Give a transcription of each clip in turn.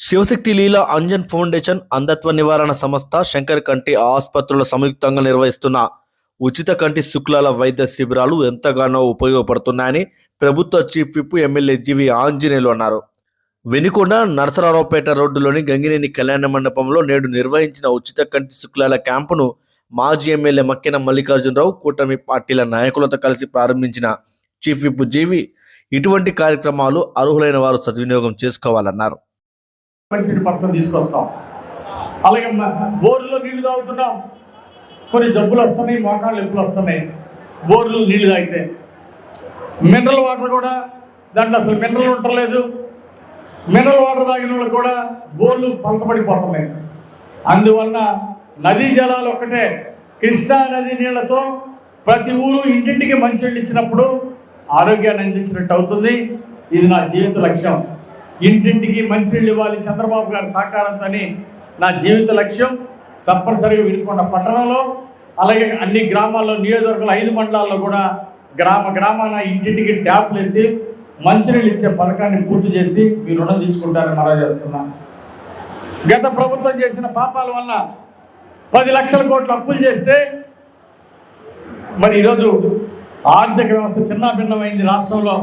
Shivashakti Leela Anjan foundation అంధత్వ నివారణ సంస్థ శంకర్ కంటి ఆసుపత్రుల సంయుక్తంగా నిర్వహిస్తున్న ఉచిత కంటి శుక్లాల వైద్య శిబిరాలు ఎంతగానో ఉపయోగపడుతున్నాయని ప్రభుత్వ చీఫ్ విప్ ఎమ్మెల్యే జీవి ఆంజనేయులు అన్నారు. వెనుకొండ నరసరావుపేట రోడ్డులోని గంగినేని కళ్యాణ మండపంలో నేడు నిర్వహించిన ఉచిత కంటి శుక్లాల క్యాంపును మాజీ ఎమ్మెల్యే మక్కిన మల్లికార్జునరావు కూటమి పార్టీల నాయకులతో కలిసి ప్రారంభించిన చీఫ్ విప్ జీవి ఇటువంటి కార్యక్రమాలు అర్హులైన వారు సద్వినియోగం చేసుకోవాలన్నారు. మంచి పథకం తీసుకొస్తాం. అలాగే బోర్లో నీళ్ళు తాగుతున్నాం. కొన్ని జబ్బులు వస్తున్నాయి మోకాళ్ళు నొప్పులు వస్తున్నాయి. బోర్లు నీళ్ళు తాగితే మినరల్ వాటర్ కూడా దాంట్లో అసలు మినరల్ ఉండలేదు మినరల్ వాటర్ తాగిన వాళ్ళు కూడా బోర్లు పలచబడిపోతున్నాయి. అందువలన నదీ జలాలు ఒక్కటే. కృష్ణా నది నీళ్ళతో ప్రతి ఊరు ఇంటింటికి మంచినీళ్ళు ఇచ్చినప్పుడు ఆరోగ్యాన్ని అందించినట్టు అవుతుంది. ఇది నా జీవిత లక్ష్యం. ఇంటింటికి మంచినీళ్ళు ఇవ్వాలి. చంద్రబాబు గారి సహకారంతో నా జీవిత లక్ష్యం తప్పనిసరిగా వినుకొండ పట్టణంలో అలాగే అన్ని గ్రామాల్లో నియోజకవర్గంలో ఐదు మండలాల్లో కూడా గ్రామ గ్రామాన ఇంటింటికి ట్యాప్లు వేసి మంచినీళ్ళు ఇచ్చే పథకాన్ని పూర్తి చేసి మీ రుణం తీర్చుకుంటారని మనం చేస్తున్నా. గత ప్రభుత్వం చేసిన పాపాల వల్ల పది లక్షల కోట్లు అప్పులు చేస్తే మరి ఈరోజు ఆర్థిక వ్యవస్థ చిన్న భిన్నమైంది రాష్ట్రంలో.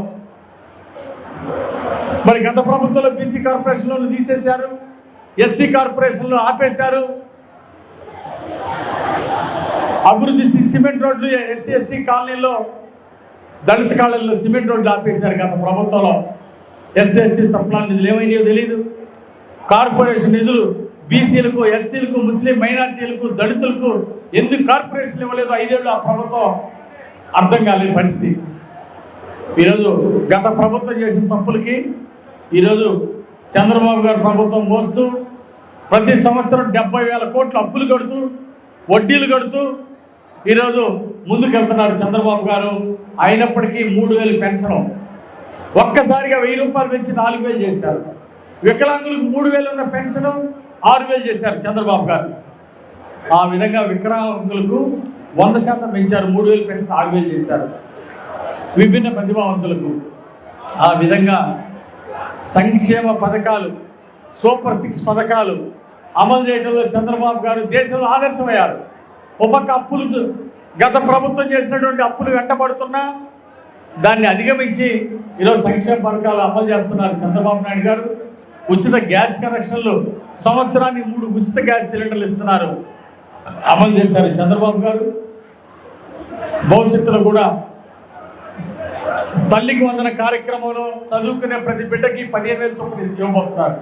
మరి గత ప్రభుత్వంలో బీసీ కార్పొరేషన్లను తీసేశారు ఎస్సీ కార్పొరేషన్లు ఆపేశారు. అభివృద్ధి సిమెంట్ రోడ్లు ఎస్సీ ఎస్టీ కాలనీలో దళిత కాలనీలో సిమెంట్ రోడ్లు ఆపేశారు గత ప్రభుత్వంలో. ఎస్సీ ఎస్టీ సప్లాన్ నిధులు ఏమైనాయో తెలియదు కార్పొరేషన్ నిధులు బీసీలకు ఎస్సీలకు ముస్లిం మైనార్టీలకు దళితులకు ఎందుకు కార్పొరేషన్లు ఇవ్వలేదు? ఐదేళ్ళు ఆ ప్రభుత్వం అర్థం కాలేని పరిస్థితి. ఈరోజు గత ప్రభుత్వం చేసిన తప్పులకి ఈరోజు చంద్రబాబు గారు ప్రభుత్వం మోస్తూ ప్రతి సంవత్సరం డెబ్బై వేల కోట్లు అప్పులు కడుతూ వడ్డీలు కడుతూ ఈరోజు ముందుకెళ్తున్నారు చంద్రబాబు గారు. అయినప్పటికీ మూడు వేలు పెన్షన్. ఒక్కసారిగా వెయ్యి రూపాయలు పెంచి నాలుగు వేలు చేశారు. వికలాంగులకు మూడు వేలు ఉన్న పెన్షన్ ఆరు వేలు చేశారు చంద్రబాబు గారు. ఆ విధంగా వికలాంగులకు వంద శాతం పెంచారు మూడు వేలు పెన్షన్ ఆరు వేలు చేశారు. విభిన్న ప్రతిభావంతులకు ఆ విధంగా సంక్షేమ పథకాలు సూపర్ సిక్స్ పథకాలు అమలు చేయడంలో చంద్రబాబు గారు దేశంలో ఆదర్శమయ్యారు. ఒక అప్పులు గత ప్రభుత్వం చేసినటువంటి అప్పులు వెంటబడుతున్నా దాన్ని అధిగమించి ఈరోజు సంక్షేమ పథకాలు అమలు చేస్తున్నారు చంద్రబాబు నాయుడు గారు. ఉచిత గ్యాస్ కనెక్షన్లు సంవత్సరానికి మూడు ఉచిత గ్యాస్ సిలిండర్లు ఇస్తున్నారు. అమలు చేశారు చంద్రబాబు గారు. భవిష్యత్తులో కూడా తల్లికి వందన కార్యక్రమంలో చదువుకునే ప్రతి బిడ్డకి పదిహేను వేలు చొప్పున ఇవ్వబోతున్నారు.